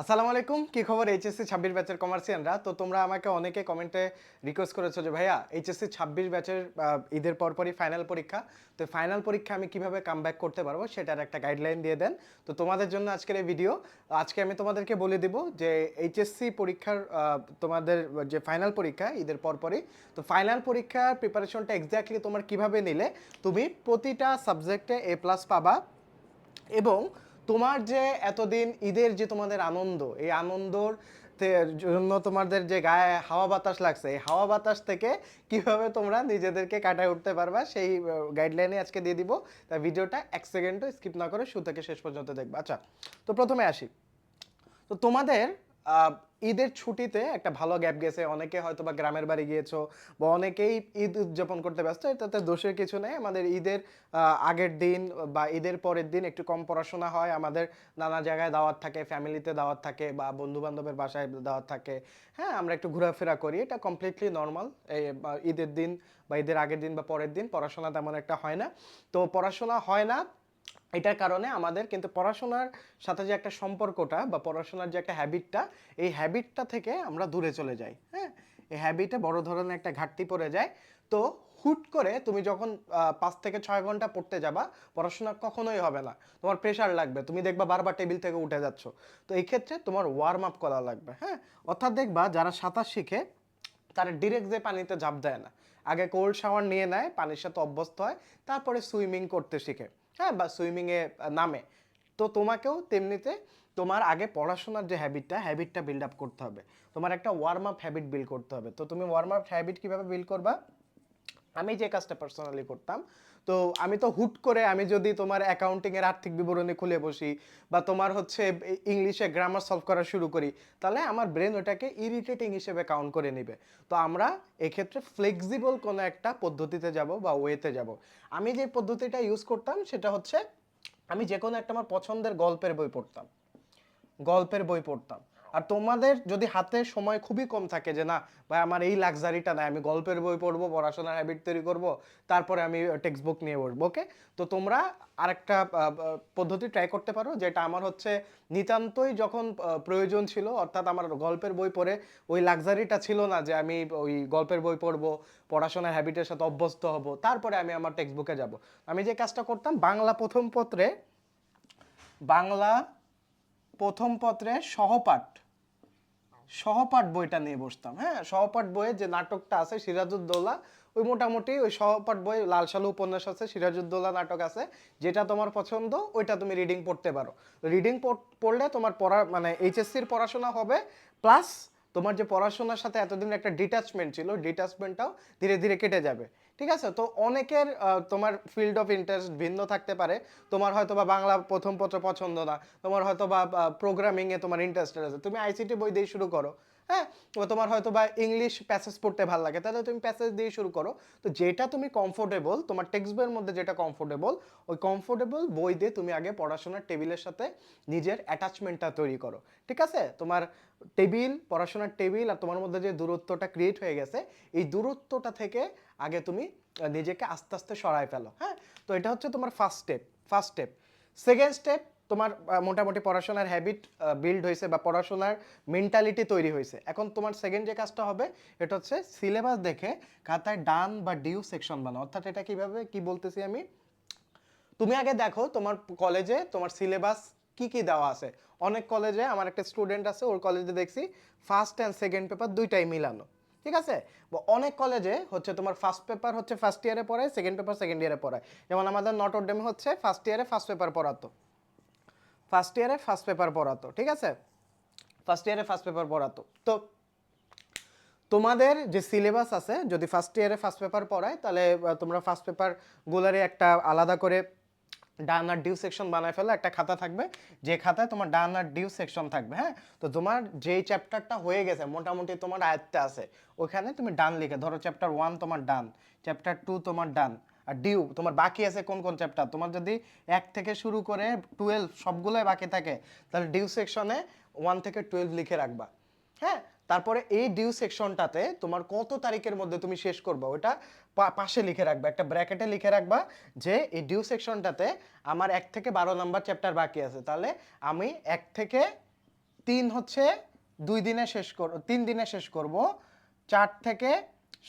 আসসালামু আলাইকুম, কি খবর? এইচএসসি ছাব্বিশ ব্যাচের কমার্সিয়ানরা তো তোমরা আমাকে অনেকে কমেন্টে রিকোয়েস্ট করেছ যে, ভাইয়া, এইচএসসি ছাব্বিশ ব্যাচের ঈদের পরপরই ফাইনাল পরীক্ষা। তো ফাইনাল পরীক্ষা আমি কীভাবে কাম করতে পারব সেটার একটা গাইডলাইন দিয়ে দেন। তো তোমাদের জন্য আজকের এই ভিডিও আজকে আমি তোমাদেরকে বলে দিব যে, এইচএসসি পরীক্ষার তোমাদের যে ফাইনাল পরীক্ষা, ঈদের পরপরই, তো ফাইনাল পরীক্ষার প্রিপারেশনটা এক্স্যাক্টলি তোমার কীভাবে নিলে, তুমি প্রতিটা সাবজেক্টে এ প্লাস পাবা এবং তোমার যে এতদিন ঈদের যে তোমাদের আনন্দ, এই আনন্দর জন্য তোমাদের যে গায়ে হাওয়া বাতাস লাগছে, এই হাওয়া বাতাস থেকে কীভাবে তোমরা নিজেদেরকে কাটায় উঠতে পারবা, সেই গাইডলাইনে আজকে দিয়ে দিব। তা ভিডিওটা এক সেকেন্ডও স্কিপ না করে শুরু থেকে শেষ পর্যন্ত দেখবা। আচ্ছা তো প্রথমে আসি। তো তোমাদের ঈদের ছুটিতে একটা ভালো গ্যাপ গেছে। অনেকে হয়তো বা গ্রামের বাড়ি গিয়েছো বা অনেকেই ঈদ উদযাপন করতে ব্যস্ত, এটাতে দোষের কিছু নেই। আমাদের ঈদের আগের দিন বা ঈদের পরের দিন একটু কম পড়াশোনা হয়। আমাদের নানা জায়গায় দাওয়াত থাকে, ফ্যামিলিতে দাওয়াত থাকে বা বন্ধু বান্ধবের বাসায় দাওয়াত থাকে। হ্যাঁ আমরা একটু ঘোরাফেরা করি। এটা কমপ্লিটলি নর্মাল এই ঈদের দিন বা ঈদের আগের দিন বা পরের দিন পড়াশোনা তেমন একটা হয় না। তো পড়াশোনা হয় না। এটার কারণে আমাদের কিন্তু পড়াশোনার সাথে যে একটা সম্পর্কটা বা পড়াশোনার যে একটা হ্যাবিটটা এই হ্যাবিটটা থেকে আমরা দূরে চলে যাই হ্যাঁ? এই হ্যাবিটে বড় ধরনের একটা ঘাটতি পড়ে যায়। তো হুট করে তুমি যখন পাঁচ থেকে ছয় ঘণ্টা পড়তে যাবা, পড়াশোনা কখনোই হবে না। তোমার প্রেশার লাগবে, তুমি দেখবা বারবার টেবিল থেকে উঠে যাচ্ছ। তো এই ক্ষেত্রে তোমার ওয়ার্ম আপ করা লাগবে হ্যাঁ? অর্থাৎ দেখবা যারা সাঁতার শিখে, তারা ডিরেক্ট যে পানিতে ঝাঁপ দেয় না। আগে কোল্ড শাওয়ার নিয়ে নেয়, পানির সাথে অভ্যস্ত হয়, তারপরে সুইমিং করতে শিখে। হ্যাঁ বা সুইমিংয়ে নামে। তো তোমাকেও তেমনিতে তোমার আগে পড়াশোনার যে হ্যাবিটটা হ্যাবিটটা বিল্ড আপ করতে হবে। তোমার একটা ওয়ার্ম আপ হ্যাবিট বিল্ড করতে হবে। তো তুমি ওয়ার্ম আপ হ্যাবিট কীভাবে বিল্ড করবা? আমি যে কাজটা পার্সোনালি করতাম, তো আমি তো হুট করে আমি যদি তোমার অ্যাকাউন্টিং এর আর্থিক বিবরণী খুলে বসি বা তোমার হচ্ছে ইংলিশে গ্রামার সলভ করা শুরু করি, তাহলে আমার ব্রেন ওটাকে ইরিটেটিং হিসেবে কাউন্ট করে নেবে। তো আমরা এক্ষেত্রে ফ্লেক্সিবল কোনো একটা পদ্ধতিতে যাব বা ওয়েতে যাব। আমি যে পদ্ধতিটা ইউজ করতাম সেটা হচ্ছে, আমি যে কোনো একটা আমার পছন্দের গল্পের বই পড়তাম। গল্পের বই পড়তাম। আর তোমাদের যদি হাতে সময় খুবই কম থাকে যে না, ভাই, আমার এই লাক্সারিটা নাই, আমি গল্পের বই পড়ব, পড়াশোনার হ্যাবিট তৈরি করব, তারপরে আমি টেক্সট বুক নিয়ে পড়ব ওকে তো তোমরা আরেকটা পদ্ধতি ট্রাই করতে পারো, যেটা আমার হচ্ছে নিতান্তই যখন প্রয়োজন ছিল, অর্থাৎ আমার গল্পের বই পড়ে, ওই লাক্সারিটা ছিল না যে আমি ওই গল্পের বই পড়ব, পড়াশোনার হ্যাবিটের সাথে অভ্যস্ত হব, তারপরে আমি আমার টেক্সট বুকে যাব। আমি যে কাজটা করতাম, বাংলা প্রথম পত্রে, বাংলা প্রথম পত্রে সহপাঠ সহপাঠ বইটা নিয়ে বসতাম হ্যাঁ? সহপাঠ বইয়ে যে নাটকটা আছে, সিরাজউদ্দৌলা, ওই মোটামুটি ওই সহপাঠ বই লাল সালু উপন্যাস আছে, সিরাজউদ্দৌলা নাটক আছে, যেটা তোমার পছন্দ, ওইটা তুমি রিডিং পড়তে পারো। রিডিং পড়লে তোমার পড়া মানে এইচএসসির পড়াশোনা হবে প্লাস তোমার যে পড়াশোনার সাথে এতদিন একটা ডিটাচমেন্ট ছিল ডিটাচমেন্টটাও ধীরে ধীরে কেটে যাবে। ঠিক আছে? তো অনেকের তোমার ফিল্ড অফ ইন্টারেস্ট ভিন্ন থাকতে পারে। তোমার হয়তো বা বাংলা প্রথম পত্র পছন্দ না। তোমার হয়তো বা প্রোগ্রামিংয়ে তোমার ইন্টারেস্টেড আছে। তুমি আইসিটি বই দিয়ে শুরু করো হ্যাঁ? তোমার হয়তো বা ইংলিশ প্যাসেজ পড়তে ভালো লাগে। তাহলে তুমি প্যাসেজ দিয়ে শুরু করো। তো যেটা তুমি কমফোর্টেবল তোমার টেক্সট বইয়ের মধ্যে যেটা কমফোর্টেবল ওই কমফোর্টেবল বই দিয়ে তুমি আগে পড়াশোনার টেবিলের সাথে নিজের অ্যাটাচমেন্টটা তৈরি করো। ঠিক আছে? তোমার টেবিল, পড়াশোনার টেবিল আর তোমার মধ্যে যে দূরত্বটা ক্রিয়েট হয়ে গেছে, এই দূরত্বটা থেকে আগে তুমি নিজেকে আস্তে আস্তে সরায় ফেলো হ্যাঁ? তো এটা হচ্ছে তোমার first step first step second step তোমার মোটামুটি পড়াশোনার হ্যাবিট বিল্ড হয়েছে বা পড়াশোনার মেন্টালিটি তৈরি হয়েছে। এখন তোমার সেকেন্ড যে কাজটা হবে, এটা হচ্ছে সিলেবাস দেখে খাতায় ডান বা ডিউ সেকশন বানাও। অর্থাৎ এটা কীভাবে, কি বলতেছি আমি? তুমি আগে দেখো তোমার কলেজে তোমার সিলেবাস কি কি দেওয়া আছে। অনেক কলেজে আমার একটা স্টুডেন্ট আছে, ওর কলেজে দেখছি ফার্স্ট অ্যান্ড সেকেন্ড পেপার দুইটাই মিলানো। ঠিক আছে? অনেক কলেজে হচ্ছে তোমার ফার্স্ট পেপার হচ্ছে ফার্স্ট ইয়ারে পড়ায় সেকেন্ড পেপার সেকেন্ড ইয়ারে পড়ায়। যেমন আমাদের নটরডেমে হচ্ছে ফার্স্ট ইয়ারে ফার্স্ট পেপার পড়াতো। ফার্স্ট ইয়ারে ফার্স্ট পেপার পড়াতো, ঠিক আছে? ফার্স্ট ইয়ারে ফার্স্ট পেপার পড়াতো। তো তোমাদের যে সিলেবাস আছে, যদি ফার্স্ট ইয়ারে ফার্স্ট পেপার পড়ায়, তাহলে তোমরা ফার্স্ট পেপার গুলারে একটা আলাদা করে ডান আর ডিউ সেকশন বানায় ফেলে, একটা খাতা থাকবে, যে খাতায় তোমার ডান আর ডিউ সেকশন থাকবে হ্যাঁ? তো তোমার যেই চ্যাপ্টারটা হয়ে গেছে, মোটামুটি তোমার আয়ত্তে আছে, ওখানে তুমি ডান লিখে, ধরো চ্যাপ্টার ওয়ান তোমার ডান, চ্যাপ্টার টু তোমার ডান, আর ডিউ, তোমার বাকি আছে কোন কোন চ্যাপ্টার? তোমার যদি এক থেকে শুরু করে টুয়েলভ সবগুলোই বাকি থাকে, তাহলে ডিউ সেকশনে ওয়ান থেকে টুয়েলভ লিখে রাখবা হ্যাঁ? তারপরে এই ডিউ সেকশনটাতে তোমার কত তারিখের মধ্যে তুমি শেষ করবা? ওটা পাশে লিখে রাখবা, একটা ব্র্যাকেটে লিখে রাখবা যে এই ডিউ সেকশনটাতে আমার এক থেকে বারো নাম্বার চ্যাপ্টার বাকি আছে। তাহলে আমি এক থেকে তিন হচ্ছে দুই দিনে শেষ কর তিন দিনে শেষ করব, চার থেকে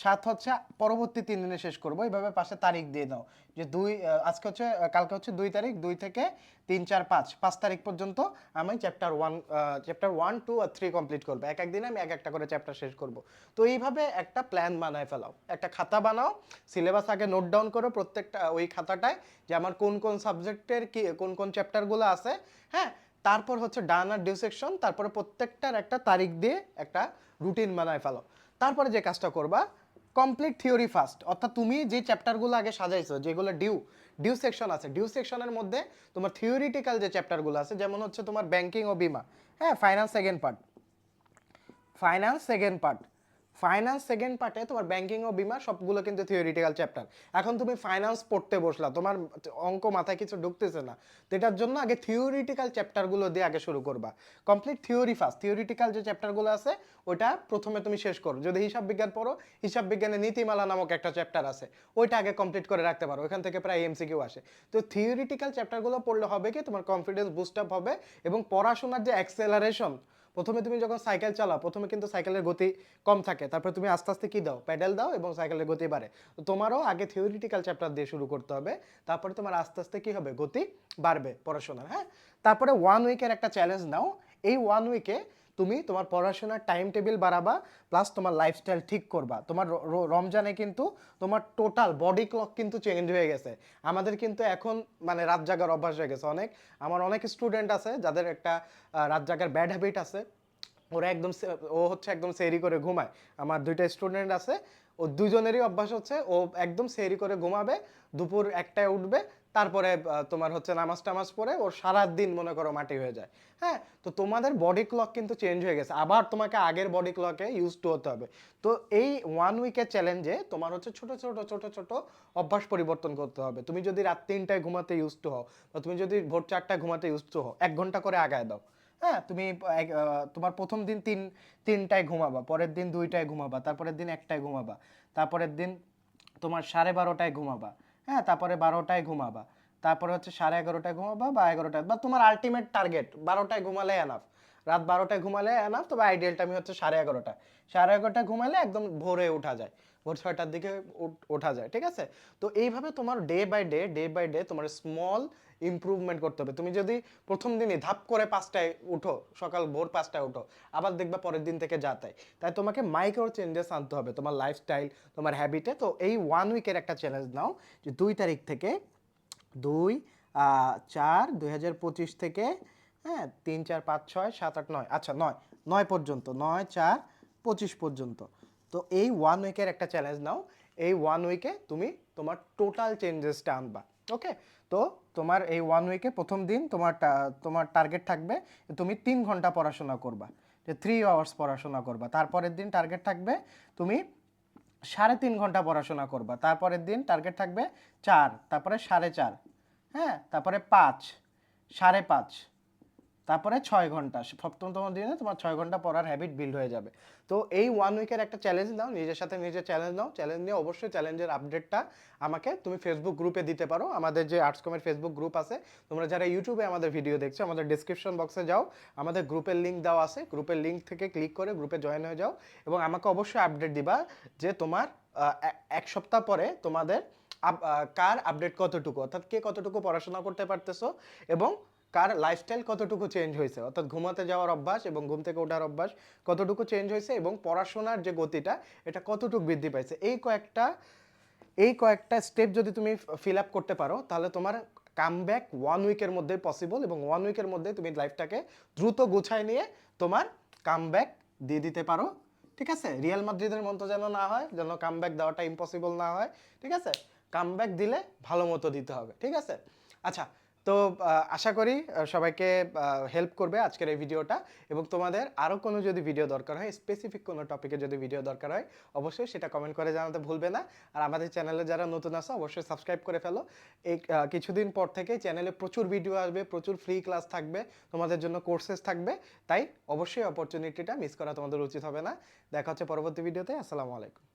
সাত হচ্ছে পরবর্তী তিন দিনে শেষ করব। এইভাবে পাশে তারিখ দিয়ে দাও। যে দুই আজকে হচ্ছে কালকে হচ্ছে দুই তারিখ, দুই থেকে তিন, চার, পাঁচ। পাঁচ তারিখ পর্যন্ত আমি chapter one chapter one two আর থ্রি কমপ্লিট করব। এক একদিনে আমি এক একটা করে চ্যাপ্টার শেষ করব। তো এইভাবে একটা প্ল্যান বানায় ফেলাও। একটা খাতা বানাও। সিলেবাস আগে নোট ডাউন করো প্রত্যেকটা ওই খাতাটায় যে আমার কোন কোন সাবজেক্টের কি, কোন কোন চ্যাপ্টারগুলো আছে হ্যাঁ? তারপর হচ্ছে ডান আর ডিউ সেকশন তারপরে প্রত্যেকটার একটা তারিখ দিয়ে একটা রুটিন বানায় ফেলো তারপরে যে কাজটা করবা কমপ্লিট থিওরি ফার্স্ট অর্থাৎ তুমি যে চ্যাপ্টারগুলো আগে সাজাইছো, যেগুলো ডিউ ডিউ সেকশন আছে ডিউ সেকশনের মধ্যে তোমার থিওরিটিক্যাল যে চ্যাপ্টারগুলো আছে, যেমন হচ্ছে তোমার ব্যাংকিং ও বিমা। হ্যাঁ finance second part finance second part finance second পার্টে তোমার ব্যাংকিং ও বিমা, সবগুলো কিন্তু থিওরিটিক্যাল চ্যাপ্টার এখন তুমি ফাইন্যান্স পড়তে বসলা, তোমার অঙ্ক মাথায় কিছু ঢুকতেছে না। তো এটার জন্য আগে থিওরিটিক্যাল চ্যাপ্টারগুলো দিয়ে আগে শুরু করবা। কমপ্লিট থিওরি ফার্স্ট থিওরিটিক্যাল যে চ্যাপ্টারগুলো আছে, ওটা প্রথমে তুমি শেষ করো। যদি হিসাব বিজ্ঞান পড়ো, হিসাব বিজ্ঞানের নীতিমালা নামক একটা চ্যাপ্টার আছে, ওইটা আগে কমপ্লিট করে রাখতে পারো ওখান থেকে প্রায় এমসিকিউ আসে। তো থিওরিটিক্যাল চ্যাপ্টারগুলো পড়লে হবে কি, তোমার কনফিডেন্স বুস্ট আপ হবে এবং পড়াশোনার যে অ্যাক্সেলারেশন প্রথমে তুমি যখন সাইকেল চালাও, প্রথমে কিন্তু সাইকেলের গতি কম থাকে। তারপরে তুমি আস্তে আস্তে কী দাও? প্যাডেল দাও এবং সাইকেলের গতি বাড়ে। তো তোমারও আগে থিওরিটিক্যাল চ্যাপ্টার দিয়ে শুরু করতে হবে। তারপরে তোমার আস্তে আস্তে কী হবে? গতি বাড়বে পড়াশোনার হ্যাঁ? তারপরে ওয়ান উইকের একটা চ্যালেঞ্জ নাও। এই ওয়ান উইকে তুমি তোমার পড়াশোনার টাইম টেবিল বাড়াবা প্লাস তোমার লাইফস্টাইল ঠিক করবা। তোমার রমজানে কিন্তু তোমার টোটাল বডি ক্লক কিন্তু চেঞ্জ হয়ে গেছে। আমাদের কিন্তু এখন মানে রাত জাগার অভ্যাস হয়ে গেছে অনেক। আমার অনেক স্টুডেন্ট আছে যাদের একটা রাত জাগার ব্যাড হ্যাবিট আছে। ওরা একদম ও হচ্ছে একদম সেরি করে ঘুমায়। আমার দুইটা স্টুডেন্ট আছে। ও দুজনেরই অভ্যাস হচ্ছে ও একদম সেরি করে ঘুমাবে, দুপুর একটায় উঠবে তারপরে তোমার হচ্ছে নামাজ টামাজ পরে ওর সারা দিন মনে করো মাটি হয়ে যায়। হ্যাঁ তো তোমাদের বডি ক্লক কিন্তু চেঞ্জ হয়ে গেছে। আবার তোমাকে আগের বডি ক্লকে ইউজ টু হতে হবে। তো এই ওয়ান উইকের চ্যালেঞ্জে তোমার হচ্ছে ছোট ছোট ছোট ছোট অভ্যাস পরিবর্তন করতে হবে। তুমি যদি রাত তিনটায় ঘুমাতে ইউজ টু হও বা তুমি যদি ভোর চারটায় ঘুমাতে ইউজ টু হও, এক ঘণ্টা করে আগায় দাও। হ্যাঁ তুমি তোমার প্রথম দিন তিন, তিনটায় ঘুমাবা, পরের দিন দুইটায় ঘুমাবা, তারপরের দিন একটায় ঘুমাবা, তারপরের দিন তোমার সাড়ে বারোটায় ঘুমাবা। হ্যাঁ তারপরে বারোটায় ঘুমাবা। তারপরে হচ্ছে সাড়ে এগারোটায় ঘুমাবা বা এগারোটায়, বা তোমার আলটিমেট টার্গেট বারোটায় ঘুমালে এনাফ রাত বারোটায় ঘুমালে এনাফ তবে আইডিয়াল টাইম হচ্ছে সাড়ে এগারোটা। সাড়ে এগারোটায় ঘুমালে একদম ভোরে ওঠা যায়। ভোর ছয়টার দিকে ওঠা যায়, ঠিক আছে? তো এইভাবে তোমার day by day day by day তোমার স্মল ইমপ্রুভমেন্ট করতে হবে। তুমি যদি প্রথম দিনই ধাপ করে পাঁচটায় উঠো, সকাল ভোর পাঁচটায় উঠো, আবার দেখবা পরের দিন থেকে যা তাই। তাই তোমাকে মাইক্রো চেঞ্জেস আনতে হবে, তোমার লাইফস্টাইল তোমার হ্যাবিটে তো এই ওয়ান উইকের একটা চ্যালেঞ্জ নাও, যে দুই তারিখ থেকে দুই চার, দুই হাজার পঁচিশ থেকে হ্যাঁ তিন, চার, পাঁচ, ছয়, সাত, আট, নয় আচ্ছা নয় নয় পর্যন্ত, নয়, চার, পঁচিশ পর্যন্ত। তো এই ওয়ান উইকের একটা চ্যালেঞ্জ নাও, এই ওয়ান উইকে তুমি তোমার টোটাল চেঞ্জেসটা আনবা। ওকে তো তোমার এই ওয়ান উইকে প্রথম দিন তোমার তোমার টার্গেট থাকবে তুমি তিন ঘণ্টা পড়াশোনা করবা, যে থ্রি আওয়ার্স পড়াশোনা করবা। তারপরের দিন টার্গেট থাকবে তুমি সাড়ে তিন ঘণ্টা পড়াশোনা করবা। তারপরের দিন টার্গেট থাকবে চার, তারপরে সাড়ে চার হ্যাঁ তারপরে পাঁচ, সাড়ে পাঁচ। তারপরে ছয় ঘণ্টা, সপ্তমতম দিনে তোমার ছয় ঘণ্টা পড়ার হ্যাবিট বিল্ড হয়ে যাবে। তো এই ওয়ান উইকের একটা চ্যালেঞ্জ দাও নিজের সাথে নিজে চ্যালেঞ্জ নাও। চ্যালেঞ্জ নিয়ে অবশ্যই চ্যালেঞ্জের আপডেটটা আমাকে তুমি ফেসবুক গ্রুপে দিতে পারো। আমাদের যে আর্টস কমের ফেসবুক গ্রুপ আছে, তোমরা যারা ইউটিউবে আমাদের ভিডিও দেখছ, আমাদের ডিসক্রিপশন বক্সে যাও। আমাদের গ্রুপের লিঙ্ক দেওয়া আছে। গ্রুপের লিঙ্ক থেকে ক্লিক করে গ্রুপে জয়েন হয়ে যাও এবং আমাকে অবশ্যই আপডেট দিবা যে তোমার এক সপ্তাহ পরে তোমাদের কার আপডেট কতটুকু? অর্থাৎ কে কতটুকু পড়াশোনা করতে পারতেছো? এবং কার লাইফস্টাইল কতটুকু চেঞ্জ হয়েছে? অর্থাৎ ঘুমাতে যাওয়ার অভ্যাস এবং ঘুম থেকে ওঠার অভ্যাস কতটুকু চেঞ্জ হয়েছে এবং পড়াশোনার যে গতিটা, এটা কতটুকু বৃদ্ধি পাইছে? এই কয়েকটা এই কয়েকটা স্টেপ যদি তুমি ফিল আপ করতে পারো, তাহলে তোমার কামব্যাক ওয়ান উইকের মধ্যে পসিবল এবং ওয়ান উইকের মধ্যে তুমি লাইফটাকে দ্রুত গুছায় নিয়ে তোমার কামব্যাক দিয়ে দিতে পারো। ঠিক আছে? রিয়াল মাদ্রিদের মতো যেন না হয়, যেন কামব্যাক দেওয়াটা ইম্পসিবল না হয়। ঠিক আছে? কামব্যাক দিলে ভালো মতো দিতে হবে। ঠিক আছে? আচ্ছা তো আশা করি সবাইকে হেল্প করবে আজকের এই ভিডিওটা এবং তোমাদের আরও কোনো যদি ভিডিও দরকার হয় স্পেসিফিক কোনো টপিকে যদি ভিডিও দরকার হয়, অবশ্যই সেটা কমেন্ট করে জানাতে ভুলবে না। আর আমাদের চ্যানেলে যারা নতুন আসো অবশ্যই সাবস্ক্রাইব করে ফেলো। এই কিছুদিন পর থেকে চ্যানেলে প্রচুর ভিডিও আসবে, প্রচুর ফ্রি ক্লাস থাকবে, তোমাদের জন্য কোর্সেস থাকবে। তাই অবশ্যই অপরচুনিটিটা মিস করা তোমাদের উচিত হবে না। দেখা হচ্ছে পরবর্তী ভিডিওতে আসসালামু আলাইকুম।